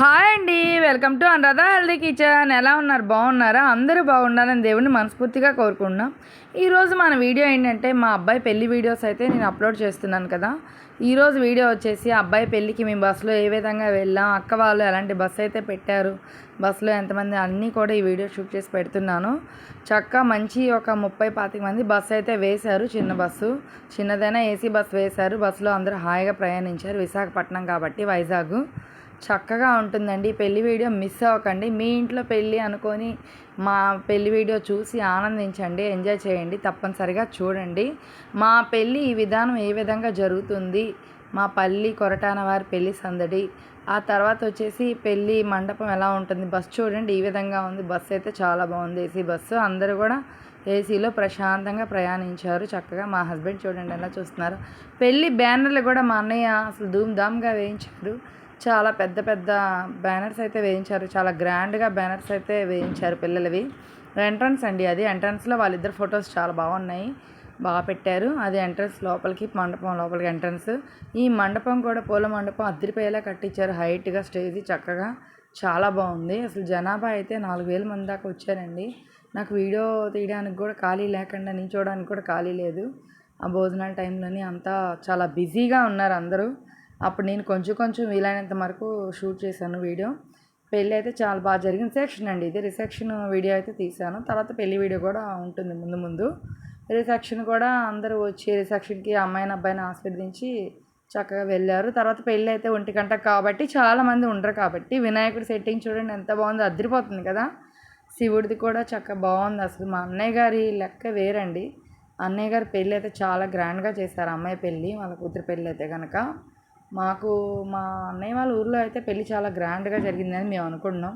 Hi అండి welcome to Anuradha healthy kitchen. ఎలా ఉన్నారు? బాగున్నారా? అందరూ బాగుండాలని దేవుడిని మనస్ఫూర్తిగా కోరుకుంటున్నాం. ఈరోజు మన వీడియో ఏంటంటే మా అబ్బాయి పెళ్ళి వీడియోస్ అయితే నేను అప్లోడ్ చేస్తున్నాను కదా. ఈరోజు వీడియో వచ్చేసి అబ్బాయి పెళ్ళికి మేము బస్సులో ఏ విధంగా వెళ్ళాం అక్క వాళ్ళు ఎలాంటి బస్సు అయితే పెట్టారు బస్సులో ఎంతమంది అన్నీ కూడా ఈ వీడియో షూట్ చేసి పెడుతున్నాను. చక్క మంచి ఒక ముప్పై పాతిక మంది బస్సు అయితే వేశారు చిన్న బస్సు. చిన్నదైనా ఏసీ బస్సు వేశారు బస్సులో అందరూ హాయిగా ప్రయాణించారు విశాఖపట్నం కాబట్టి వైజాగ్. చక్కగా ఉంటుందండి. పెళ్ళి వీడియో మిస్ అవ్వకండి. మీ ఇంట్లో పెళ్ళి అనుకొని మా పెళ్ళి వీడియో చూసి ఆనందించండి. ఎంజాయ్ చేయండి. తప్పనిసరిగా చూడండి. మా పెళ్ళి ఈ విధానం ఏ విధంగా జరుగుతుంది? మా పల్లి కొరటాన వారి పెళ్ళి సందడి. ఆ తర్వాత వచ్చేసి పెళ్ళి మండపం ఎలా ఉంటుంది? బస్సు చూడండి. ఈ విధంగా ఉంది. బస్సు అయితే చాలా బాగుంది. AC bus. అందరూ కూడా ఏసీలో ప్రశాంతంగా ప్రయాణించారు. చక్కగా మా హస్బెండ్ చూడండి ఎలా చూస్తున్నారు. పెళ్ళి బ్యానర్లు కూడా మా అన్నయ్య అసలు ధూమ్ధామ్గా వేయించారు. చాలా పెద్ద పెద్ద బ్యానర్స్ అయితే వేయించారు. చాలా గ్రాండ్గా బ్యానర్స్ అయితే వేయించారు పిల్లలవి. ఎంట్రన్స్ అండి అది. ఎంట్రన్స్లో వాళ్ళిద్దరు ఫొటోస్ చాలా బాగున్నాయి. బాగా పెట్టారు. అది ఎంట్రన్స్ లోపలికి మండపం లోపలికి ఎంట్రన్స్ ఈ మండపం కూడా పూల మండపం అద్దరిపోయేలా కట్టించారు హైట్గా స్టేజ్ చక్కగా చాలా బాగుంది. అసలు జనాభా అయితే నాలుగు వేల మంది దాకా వచ్చారండి. నాకు వీడియో తీయడానికి కూడా ఖాళీ లేకుండా నించోడానికి కూడా ఖాళీ లేదు. ఆ భోజనాల టైంలోని అంతా చాలా బిజీగా ఉన్నారు అందరూ. అప్పుడు నేను కొంచెం కొంచెం వీలైనంత వరకు షూట్ చేశాను వీడియో. పెళ్ళి అయితే చాలా బాగా జరిగింది. రిసెప్షన్ అండి ఇది. రిసెప్షన్ వీడియో అయితే తీశాను. తర్వాత పెళ్ళి వీడియో కూడా ఉంటుంది ముందు ముందు. రిసెప్షన్ కూడా అందరూ వచ్చి రిసెప్షన్కి అమ్మాయిని అబ్బాయిని ఆస్వాదించి చక్కగా వెళ్ళారు. తర్వాత పెళ్ళి అయితే ఒంటి గంట కాబట్టి చాలామంది ఉండరు కాబట్టి వినాయకుడి సెట్టింగ్ చూడండి ఎంత బాగుందో అదిరిపోతుంది కదా. శివుడిది కూడా చక్కగా బాగుంది అసలు. మా అన్నయ్య గారి లెక్క వేరండి. అన్నయ్య గారి పెళ్ళి అయితే చాలా గ్రాండ్గా చేశారు. అమ్మాయి పెళ్ళి వాళ్ళ కూతురు పెళ్ళి అయితే కనుక మాకు మా అన్నయ్య వాళ్ళ ఊర్లో అయితే పెళ్ళి చాలా గ్రాండ్గా జరిగిందని మేము అనుకున్నాం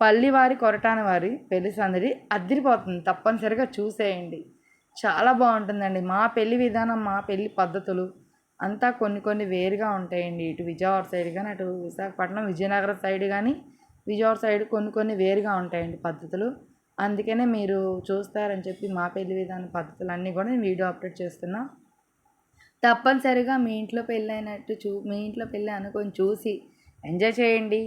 పల్లి వారి కొరటాని వారి పెళ్ళి సందడి అద్దరిపోతుంది. తప్పనిసరిగా చూసేయండి. చాలా బాగుంటుందండి. మా పెళ్ళి విధానం మా పెళ్ళి పద్ధతులు అంతా కొన్ని కొన్ని వేరుగా ఉంటాయండి. ఇటు విజయవాడ సైడ్ కానీ అటు విశాఖపట్నం విజయనగరం సైడ్ కానీ విజయవాడ సైడ్ కొన్ని కొన్ని వేరుగా ఉంటాయండి పద్ధతులు. అందుకనే మీరు చూస్తారని చెప్పి మా పెళ్ళి విధానం పద్ధతులు అన్నీ కూడా నేను వీడియో అప్లోడ్ చేస్తున్నా. తప్పనిసరిగా మీ ఇంట్లో పెళ్ళి అయినట్టు చూ మీ ఇంట్లో పెళ్ళి అనుకొని చూసి ఎంజాయ్ చేయండి.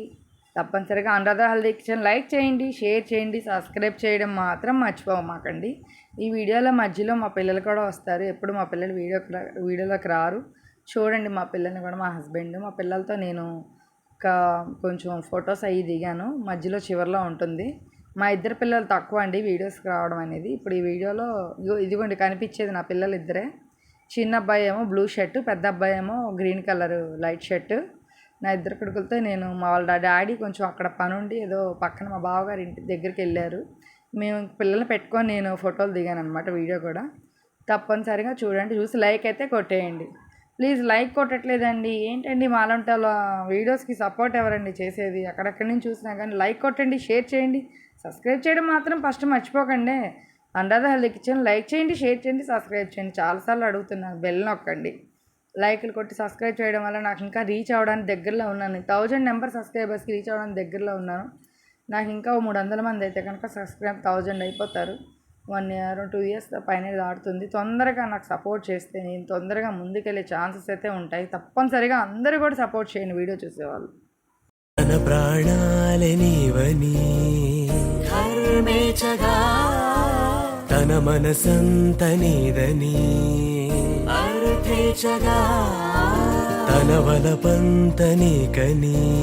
తప్పనిసరిగా అనురాధ హల్దీ కిచెన్ లైక్ చేయండి షేర్ చేయండి సబ్స్క్రైబ్ చేయడం మాత్రం మర్చిపోమాకండి ఈ వీడియోలో మధ్యలో మా పిల్లలు కూడా వస్తారు. ఎప్పుడు మా పిల్లలు వీడియో వీడియోలోకి రారు. చూడండి మా పిల్లల్ని కూడా మా హస్బెండ్ మా పిల్లలతో నేను ఒక కొంచెం ఫొటోస్ అవి దిగాను. మధ్యలో చివరిలో ఉంటుంది. మా ఇద్దరు పిల్లలు తక్కువ అండి వీడియోస్కి రావడం అనేది. ఇప్పుడు ఈ వీడియోలో ఇదిగో ఇదిగోండి కనిపించేది నా పిల్లలు ఇద్దరే చిన్న అబ్బాయి ఏమో బ్లూ షర్ట్ పెద్ద అబ్బాయి ఏమో గ్రీన్ కలర్ లైట్ షర్ట్. నా ఇద్దరు కొడుకులతో నేను మా వాళ్ళ డాడీ కొంచెం అక్కడ పని ఉండి ఏదో పక్కన మా బావగారి ఇంటి దగ్గరికి వెళ్ళారు. మేము పిల్లల్ని పెట్టుకొని నేను ఫోటోలు దిగాను అనమాట వీడియో కూడా. తప్పనిసరిగా చూడండి చూసి లైక్ అయితే కొట్టేయండి. ప్లీజ్ లైక్ కొట్టట్లేదండి. ఏంటండి మాలంటే వీడియోస్కి సపోర్ట్ ఎవరండి చేసేది? అక్కడక్కడి నుంచి చూసినా కానీ లైక్ కొట్టండి షేర్ చేయండి. సబ్స్క్రైబ్ చేయడం మాత్రం ఫస్ట్ మర్చిపోకండి. అండర్ హెల్త్ కిచెన్ లైక్ చేయండి షేర్ చేయండి సబ్స్క్రైబ్ చేయండి. చాలాసార్లు అడుగుతున్నాను బెల్ నొక్కండి. లైక్లు కొట్టి సబ్స్క్రైబ్ చేయడం వల్ల నాకు ఇంకా రీచ్ అవ్వడానికి దగ్గరలో ఉన్నాను. థౌజండ్ నెంబర్ సబ్స్క్రైబర్స్కి రీచ్ అవ్వడానికి దగ్గరలో ఉన్నాను. నాకు ఇంకా మూడు వందల మంది అయితే కనుక సబ్స్క్రైబ్ థౌజండ్ అయిపోతారు. వన్ ఇయర్ టూ ఇయర్స్ పైన దాటుతుంది. తొందరగా నాకు సపోర్ట్ చేస్తే నేను తొందరగా ముందుకెళ్ళే ఛాన్సెస్ అయితే ఉంటాయి. తప్పనిసరిగా అందరూ కూడా సపోర్ట్ చేయండి వీడియో చూసేవాళ్ళు. తన ప్రాణాలే నీవని. ధర్మేచగా తన మనసంత నీదని. అర్థేచగా తన వలపంత నీకని.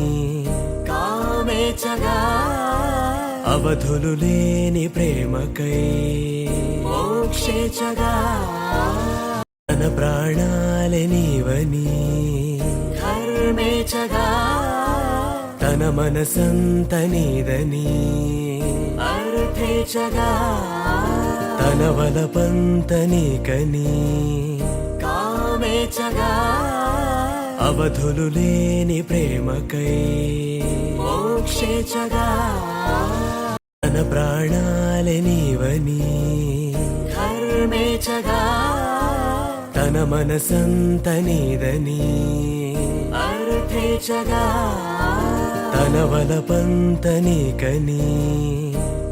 కామేచగా అవధులు లేని ప్రేమకై. మోక్షేచగా తన ప్రాణాలే నీవని. ధర్మేచగా తన మనసంత నీదని. అర్థేచగా తన వలపంత నీకని కామేచగా అవధులు లేని ప్రేమకై మోక్షేచగా తన ప్రాణాలే నీవని ధర్మేచగా తన మనసంత నీదని అర్థేచగా తన వలపంత నీకని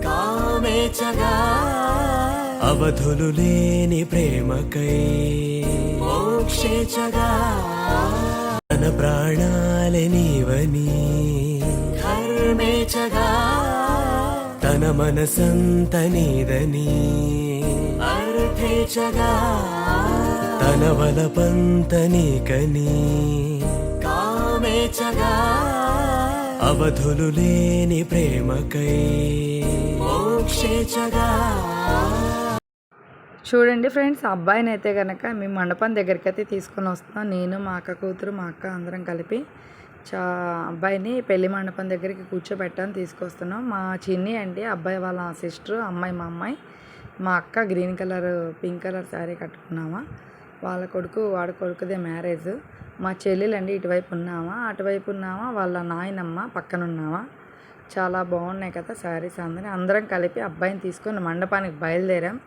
కామేచగా అవధులు లేని ప్రేమకై మోక్షేచగా తన ప్రాణాలే నీవని కామేచగా తన మనసంత నీదని అర్థేచగా తన వలపంత నీకని కామేచగా అవధులు లేని ప్రేమకై మోక్షేచగా చూడండి ఫ్రెండ్స్ అబ్బాయిని అయితే కనుక మీ మండపం దగ్గరికి అయితే తీసుకొని వస్తున్నాం. నేను మా అక్క కూతురు మా అక్క అందరం కలిపి చా అబ్బాయిని పెళ్ళి మండపం దగ్గరికి కూర్చోబెట్టని తీసుకొస్తున్నాం. మా చిన్ని అండి అబ్బాయి వాళ్ళ సిస్టర్ అమ్మాయి మా అమ్మాయి. మా అక్క green colour pink colour sari కట్టుకున్నామా. వాళ్ళ కొడుకు వాడి కొడుకుదే మ్యారేజ్. మా చెల్లెలండి ఇటువైపు ఉన్నామా అటువైపు ఉన్నామా వాళ్ళ నాయనమ్మ పక్కన ఉన్నామా చాలా బాగున్నాయి కదా శారీస్ అందరి. అందరం కలిపి అబ్బాయిని తీసుకొని మండపానికి బయలుదేరాం.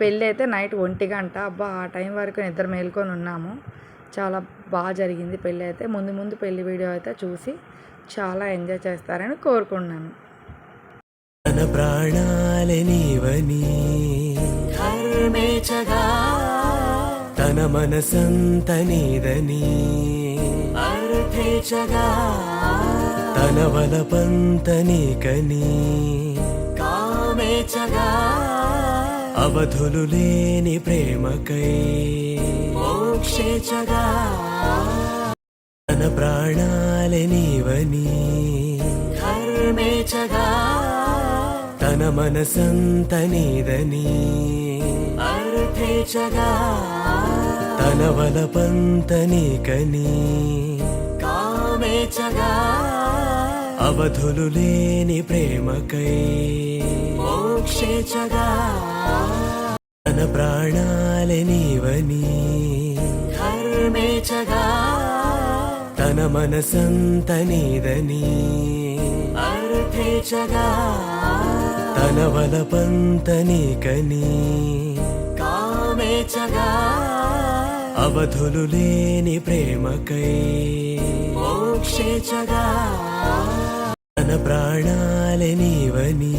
పెళ్ళి అయితే నైట్ ఒంటి గంట. అబ్బా ఆ టైం వరకు నిద్ర మేల్కొని ఉన్నాము. చాలా బాగా జరిగింది పెళ్ళి అయితే ముందు ముందు పెళ్ళి వీడియో అయితే చూసి చాలా ఎంజాయ్ చేస్తారని కోరుకున్నాను. తన ప్రాణాలే నీవని ధర్మేచగా తన మనసంత నీదని తన వలపంత నీకని కామేచగా అవధులు లేని ప్రేమకై. మోక్షేచగా తన ప్రాణాలే నీవని. ధర్మేచగా తన మనసంత నీదని. అర్థేచగా తన వలపంత నీకని. కామేచగా అవధులు లేని ప్రేమకై మోక్షేచగా తన ప్రాణాలే నీవని ధర్మేచగా తన మనసంత నీదని అర్థేచగా తన వలపంత నీకని కామేచగా అవధులు లేని ప్రేమకై మోక్షేచగా తన ప్రాణాలే నీవని.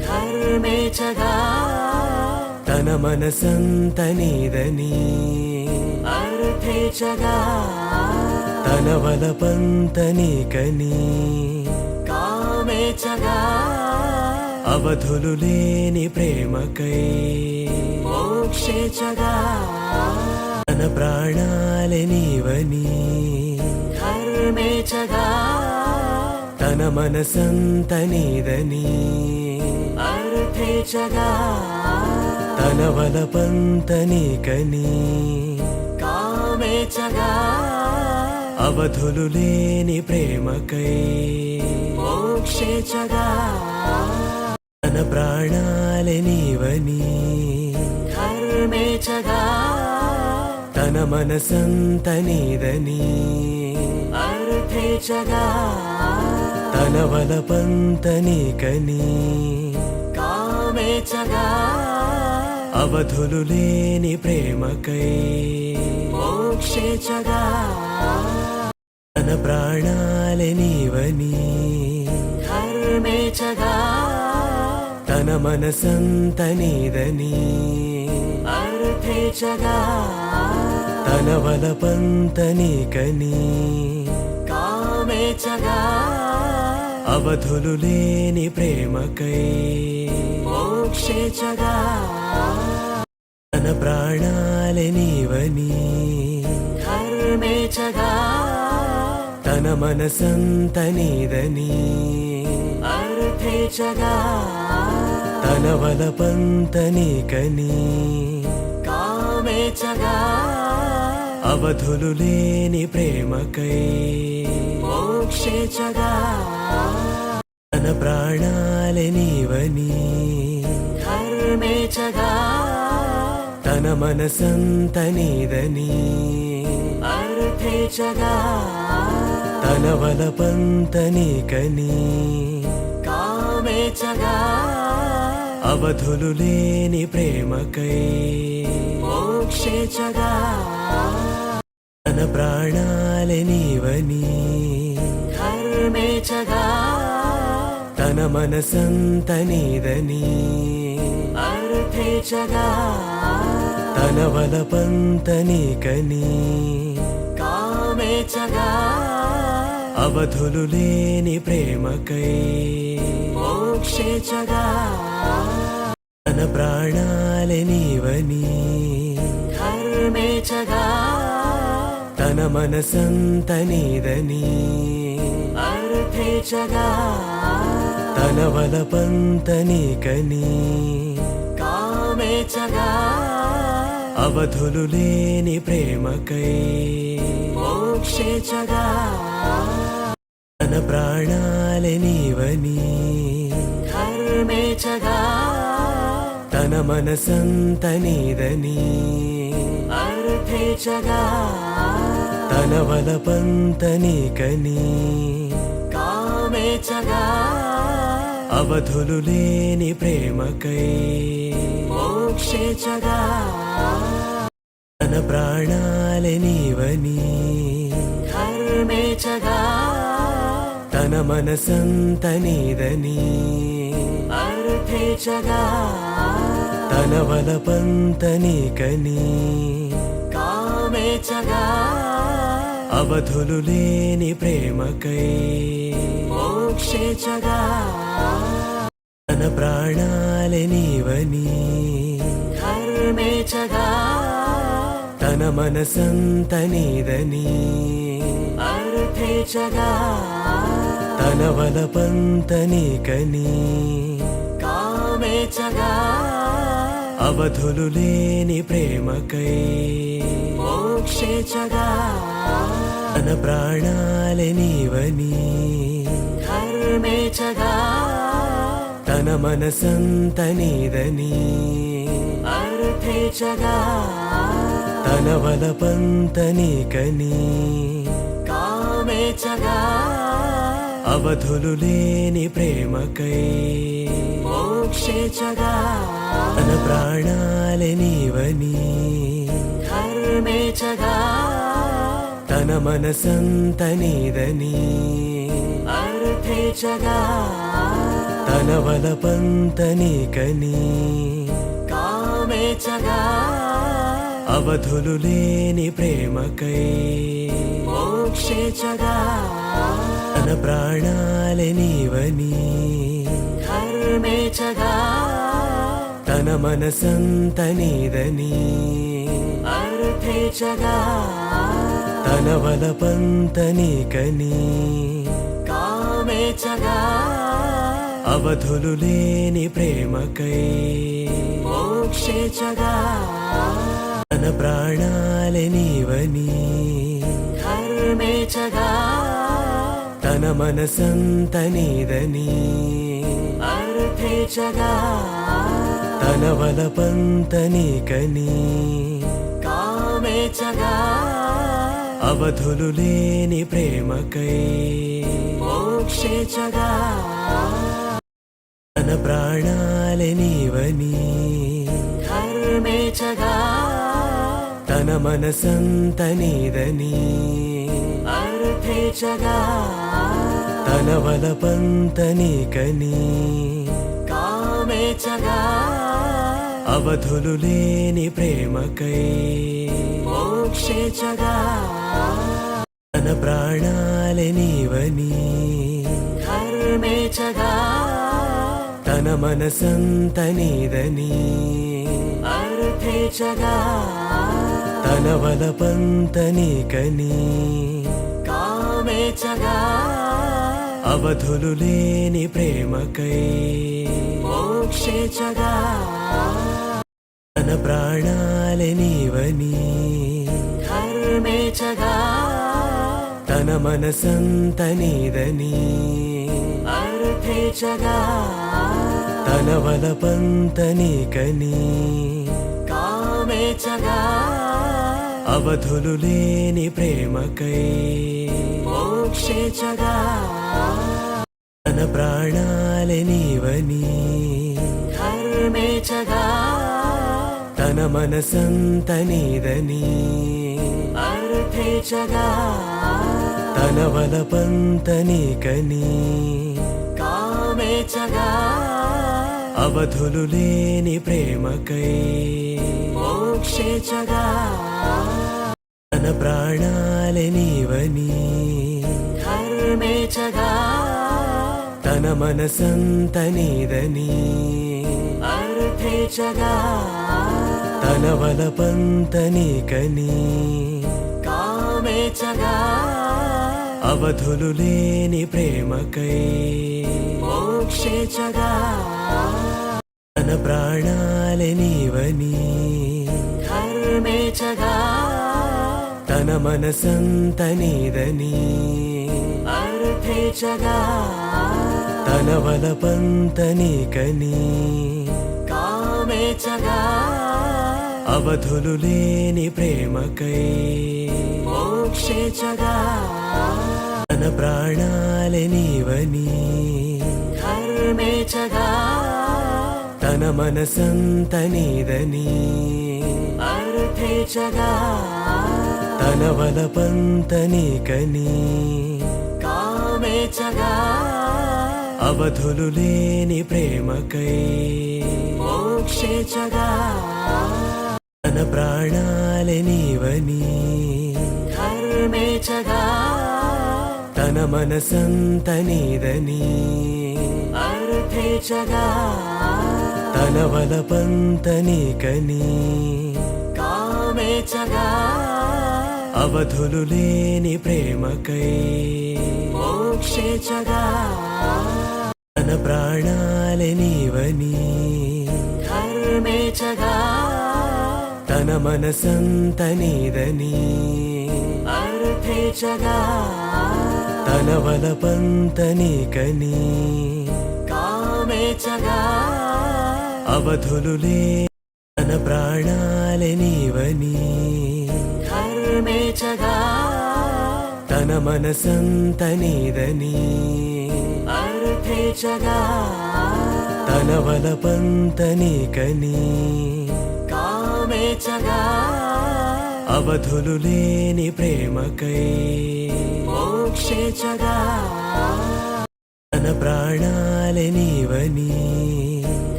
ధర్మేచగా తన మనసంత నీదని. అర్థేచగా తన వలపంత నీకని. కామేచగా అవధులు లేని ప్రేమకై. మోక్షేచగా తన ప్రాణాలే నీవని. ధర్మేచగా తన మనసంత నీదని. అర్థేచగా తన వలపంత నీకని. కామేచగా అవధులు లేని ప్రేమకై. మోక్షేచగా తన ప్రాణాలే నీవని. ధర్మేచగా తన మనసంత నీదని. అర్థేచగా తన వలపంత నీకని కామేచగా అవధులు లేని ప్రేమకై మోక్షేచగా తన ప్రాణాలే నీవని ధర్మేచగా తన మనసంత నీదని అర్థేచగా తన వలపంత నీకని కామేచగా అవధులు లేని ప్రేమకై. మోక్షేచగా తన ప్రాణాలే నీవని. ధర్మేచగా తన మనసంత నీదని. అర్థేచగా తన వలపంత నీకని. కామేచగా అవధులు లేని ప్రేమకై మోక్షేచగా తన ప్రాణాలే నీవని ధర్మేచగా తన మనసంత నీదని అర్థేచగా తన వలపంత నీకని కామేచగా అవధులు లేని ప్రేమకై మోక్షేచగా తన ప్రాణాలే నీవని. ధర్మేచగా తన మనసంత నీదని. అర్థేచగా తన వలపంత నీకని. కామేచగా అవధులు లేని ప్రేమకై. మోక్షేచగా తన ప్రాణాలే మేచగా తన మనసంత నీదని అర్థేచగా తన వలపంత నీకని కామేచగా అవధులు లేని ప్రేమకై మోక్షేచగా తన ప్రాణాలే నీవని ధర్మేచగా తన మనసంత నీదని అర్థేచగా తన వలపంత నీకని. కామేచగా. అవధులు లేని ప్రేమకై. మోక్షేచగా. తన ప్రాణాలే నీవని. ధర్మేచగా. తన మనసంత నీదని. అర్థేచగా తన వలపంత నీకని. కామేచగా అవధులు లేని ప్రేమకై మోక్షేచగా. తన ప్రాణాలే నీవని ధర్మేచగా తన మనసంత నీదని అర్థేచగా తన వలపంత నీకని కామేచగా. అవధులు లేని ప్రేమకై మోక్షేచగా తన ప్రాణాలే నీవని ధర్మేచగా తన మనసంత నీదని అర్థేచగా తన వలపంత నీకని కామేచగా అవధులు లేని ప్రేమకై మోక్షేచగా తన ప్రాణాలే నీవని. ధర్మేచగా తన మనసంత నీదని. అర్థేచగా తన వలపంత నీకని. కామేచగా అవధులు లేని ప్రేమకై. మోక్షేచగా తన ప్రాణాలే నీవని. ధర్మేచగా తన మనసంత నీదని. తన వలపంత నీకని. అవధులు లేని ప్రేమకై. తన ప్రాణాలే నీవని. తన మనసంత నీదని. అర్థేచగా తన వలపంత నీకని కామేచగా అవధులు లేని ప్రేమకై మోక్షేచగా తన ప్రాణాలే నీవని ధర్మేచగా తన మనసంత నీదని అర్థేచగా తన వలపంత నీకని కామేచగా అవధులు లేని ప్రేమకై మోక్షేచగా తన ప్రాణాలే నీవని ధర్మేచగా తన మనసంత నీదని అర్థేచగా తన వలపంత నీకని కామేచగా అవధులు లేని ప్రేమకై మోక్షేచగా ప్రాణాలే నీవని. ధర్మేచగా తన మనసంత నీదని. అర్థేచగా తన వలపంత నీకని. కామేచగా అవధులు లేని ప్రేమకై. మోక్షేచగా తన ప్రాణాలే నీవని. ధర్మేచగా తన మనసంత నీదని. అర్థేచగా తన వలపంత నీకని. కామేచగా అవధులు లేని ప్రేమకై. మోక్షేచగా తన ప్రాణాలే నీవని. ధర్మ కర్మేచగా తన మనసంత నీదని. అర్థేచగా తన వలపంత నీకని కామేచగా అవధులు లేని ప్రేమకై మోక్షేచగా తన ప్రాణాలే నీవని కర్మేచగా తన మనసంత నీదని అర్థేచగా తన వలపంత నీకని కామేచగా అవధులు లేని ప్రేమకై మోక్షేచగా తన ప్రాణాలే నీవని కర్మేచగా తన మనసంత నీదని అర్థేచగా తన వలపంత నీకని కామేచగా అవధులు లేని ప్రేమకై మోక్షేచగా తన ప్రాణాలే నీవని. కర్మేచగా తన మనసంత నీదని. అర్థేచగా తన వలపంత నీకని. కామేచగా అవధులు లేని ప్రేమకై. మోక్షేచగా తన ప్రాణాలే నీవని. తన మనసంత నీదని అర్థేచగా తన వలపంత నీకని. కామేచగా అవధులు తన ప్రాణాలే నీవని. కర్మేచగా తన మనసంత నీదని. అర్థేచగా తన వలపంత నీకని. కామేచగా అవధులు లేని ప్రేమకై. మోక్షేచగా. తన ప్రాణాలే నీవని.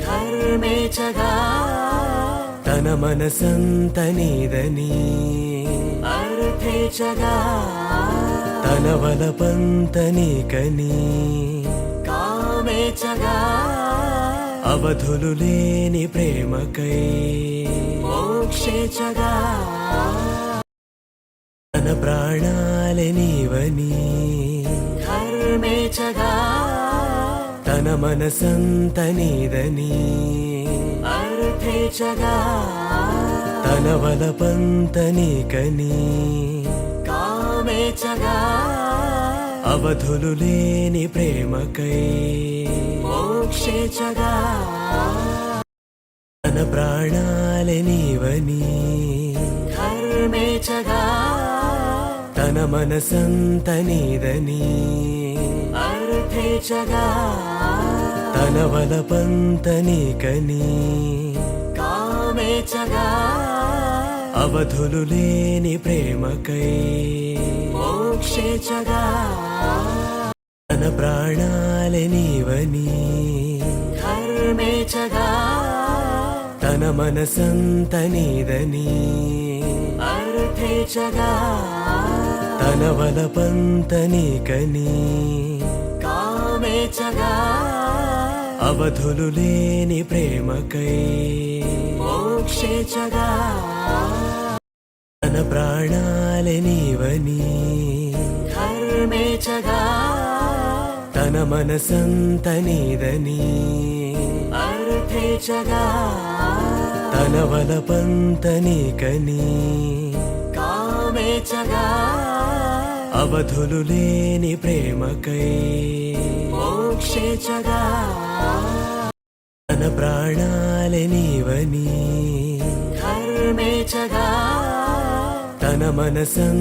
కర్మేచగా. తన మనసంత నీదని. అర్థేచగా తన వలపంత నీకని. కామేచగా. అవధులు లేని ప్రేమకై. మోక్షేచగా తన ప్రాణాలే నీవని. కర్మేచగా తన మనసంత నీదని. అర్థేచగా తన వలపంత నీకని. కామేచగా అవధులు లేని ప్రేమకై. మోక్షేచగా తన ప్రాణాలే నీవని. కర్మేచగా తన మనసంత నీదని. తన వలపంత నీకని. అవధులు లేని ప్రేమకై. తన ప్రాణాలే నీవని. తన మనసంత నీదని. తన వలపంత నీకని. అవధులు లేని ప్రేమకై. మోక్షేచగా తన ప్రాణాలే నీవని. కర్మేచగా తన మనసంత నీదని. అర్థేచగా తన వలపంత నీకని కామేచగా అవధులు లేని ప్రేమకై మోక్షేచగా తన ప్రాణాలే నీవని కర్మేచగా తన మనసం